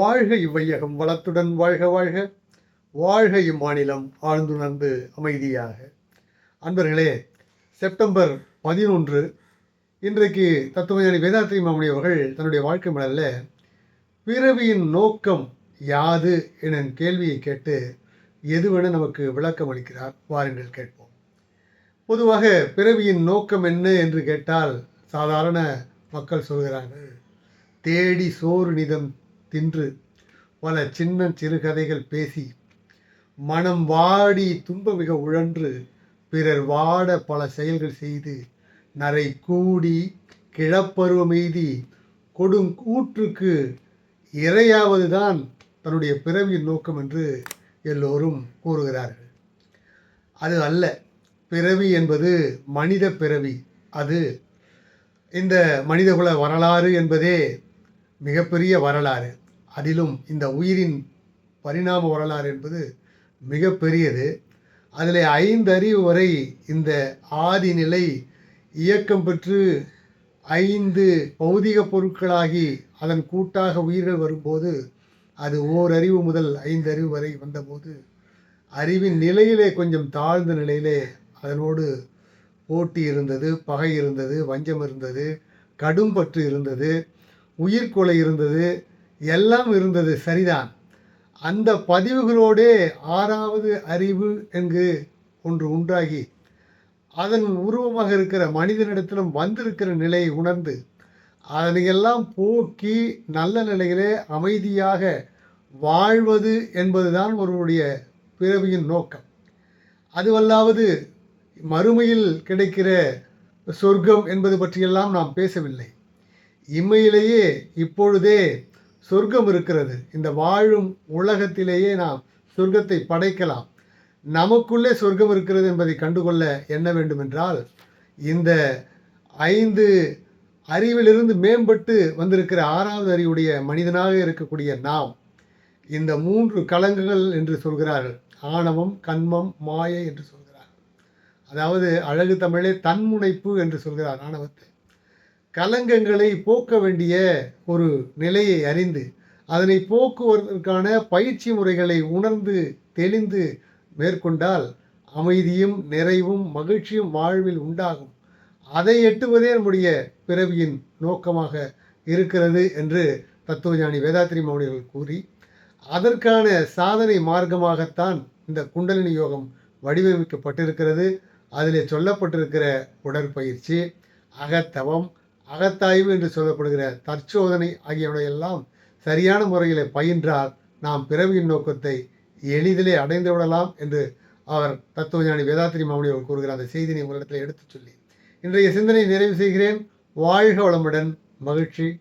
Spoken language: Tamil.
வாழ்க இவ்வையகம் வளத்துடன் வாழ்க வாழ்க. வாழ்க இம்மாநிலம் ஆழ்ந்துணர்ந்து அமைதியாக. அன்பர்களே செப்டம்பர் பதினொன்று இன்றைக்கு தத்துவஞானி வேதாத்ரி மாமணி அவர்கள் தன்னுடைய வாழ்க்கை மலரில் பிறவியின் நோக்கம் யாது? என கேள்வியை கேட்டு எதுவென நமக்கு விளக்கம் அளிக்கிறார். வாருங்கள் கேட்போம். பொதுவாக பிறவியின் நோக்கம் என்ன என்று கேட்டால் சாதாரண மக்கள் சொல்கிறார்கள் தேடி சோறு நிதம் தின்று பல சின்ன சிறுகதைகள் பேசி மனம் வாடி துன்ப மிக உழன்று பிறர் வாட பல செயல்கள் செய்து நரை கூடி கிழப்பருவமெய்தி கொடும் கூற்றுக்கு இரையாவதுதான் தன்னுடைய பிறவியின் நோக்கம் என்று எல்லோரும் கூறுகிறார்கள். அது அல்ல பிறவி என்பது மனித பிறவி. அது இந்த மனிதகுல வரலாறு என்பதே மிகப்பெரிய வரலாறு. அதிலும் இந்த உயிரின் பரிணாம வரலாறு என்பது மிகப்பெரியது. அதில் ஐந்து அறிவு வரை இந்த ஆதிநிலை இயக்கம் பெற்று ஐந்து பௌதிக பொருட்களாகி அதன் கூட்டாக உயிர்கள் வரும்போது அது ஓர் அறிவு முதல் ஐந்து அறிவு வரை வந்தபோது அறிவின் நிலையிலே கொஞ்சம் தாழ்ந்த நிலையிலே அதனோடு போட்டி இருந்தது பகை இருந்தது வஞ்சம் இருந்தது கடும் பற்று இருந்தது உயிர்கொலை இருந்தது எல்லாம் இருந்தது சரிதான். அந்த பதிவுகளோடே ஆறாவது அறிவு என்று ஒன்று உண்டாகி அதன் உருவமாக இருக்கிற மனிதனிடத்திலும் வந்திருக்கிற நிலையை உணர்ந்து அதனையெல்லாம் போக்கி நல்ல நிலையிலே அமைதியாக வாழ்வது என்பதுதான் ஒருவருடைய பிறவியின் நோக்கம். அதுவல்லாவது மறுமையில் கிடைக்கிற சொர்க்கம் என்பது பற்றியெல்லாம் நாம் பேசவில்லை. இம்மையிலேயே இப்பொழுதே சொர்க்கம் இருக்கிறது. இந்த வாழும் உலகத்திலேயே நாம் சொர்க்கத்தை படைக்கலாம். நமக்குள்ளே சொர்க்கம் இருக்கிறது என்பதை கண்டுகொள்ள என்ன வேண்டுமென்றால் இந்த ஐந்து அறிவிலிருந்து மேம்பட்டு வந்திருக்கிற ஆறாவது அறிவுடைய மனிதனாக இருக்கக்கூடிய நாம் இந்த மூன்று கலங்குகள் என்று சொல்கிறார்கள். ஆணவம் கண்மம் மாயை என்று சொல்கிறார்கள். அதாவது அழகு தமிழே தன்முனைப்பு என்று சொல்கிறார் ஆணவத்தை. கலங்கங்களை போக்க வேண்டிய ஒரு நிலையை அறிந்து அதனை போக்குவதற்கான பயிற்சி முறைகளை உணர்ந்து தெளிந்து மேற்கொண்டால் அமைதியும் நிறைவும் மகிழ்ச்சியும் வாழ்வில் உண்டாகும். அதை எட்டுவதே நம்முடைய பிறவியின் நோக்கமாக இருக்கிறது என்று தத்துவஞானி வேதாத்திரி மௌனிகள் கூறி அதற்கான சாதனை மார்க்கமாகத்தான் இந்த குண்டலினி யோகம் வடிவமைக்கப்பட்டிருக்கிறது. அதில் சொல்லப்பட்டிருக்கிற உடற்பயிற்சி அகத்தவம் அகத்தாய்வு என்று சொல்லப்படுகிற தற்சோதனை ஆகியவையெல்லாம் சரியான முறையில் பயின்றால் நாம் பிறவியின் நோக்கத்தை எளிதிலே அடைந்து விடலாம் என்று அவர் தத்துவஞானி வேதாத்திரி மாமணி அவர் கூறுகிற அந்த செய்தியை உங்களிடத்தில் எடுத்துச் சொல்லி இன்றைய சிந்தனை நிறைவு செய்கிறேன். வாழ்க வளமுடன். மகிழ்ச்சி.